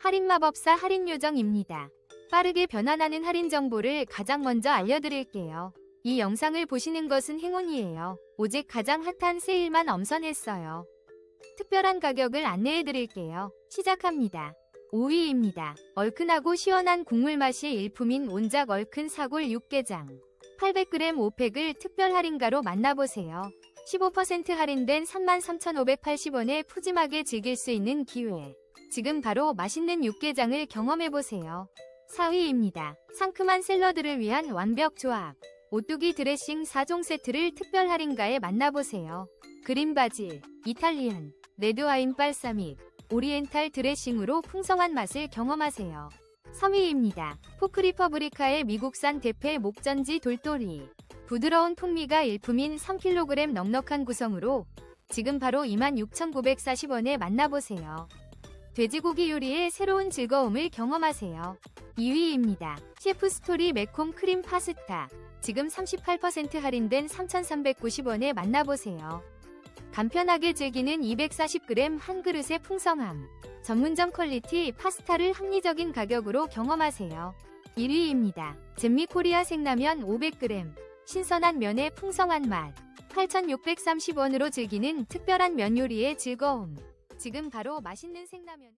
할인마법사 할인요정입니다. 빠르게 변환하는 할인 정보를 가장 먼저 알려드릴게요. 이 영상을 보시는 것은 행운이에요. 오직 가장 핫한 세일만 엄선했어요. 특별한 가격을 안내해드릴게요. 시작합니다. 5위입니다. 얼큰하고 시원한 국물 맛이 일품인 온작 얼큰 사골 육개장. 800g 5팩을 특별 할인가로 만나보세요. 15% 할인된 33,580원에 푸짐하게 즐길 수 있는 기회. 지금 바로 맛있는 육개장을 경험해보세요. 4위입니다. 상큼한 샐러드를 위한 완벽 조합. 오뚜기 드레싱 4종 세트를 특별 할인가에 만나보세요. 그린 바질, 이탈리안, 레드와인 발사믹, 오리엔탈 드레싱으로 풍성한 맛을 경험하세요. 3위입니다. 포크리퍼브리카의 미국산 대패 목전지 돌돌이. 부드러운 풍미가 일품인 3kg 넉넉한 구성으로 지금 바로 26,940원에 만나보세요. 돼지고기 요리의 새로운 즐거움을 경험하세요. 2위입니다. 셰프 스토리 매콤 크림 파스타. 지금 38% 할인된 3,390원에 만나보세요. 간편하게 즐기는 240g 한 그릇의 풍성함. 전문점 퀄리티 파스타를 합리적인 가격으로 경험하세요. 1위입니다. 잼미 코리아 생라면 500g. 신선한 면의 풍성한 맛. 8,630원으로 즐기는 특별한 면 요리의 즐거움. 지금 바로 맛있는 생라면.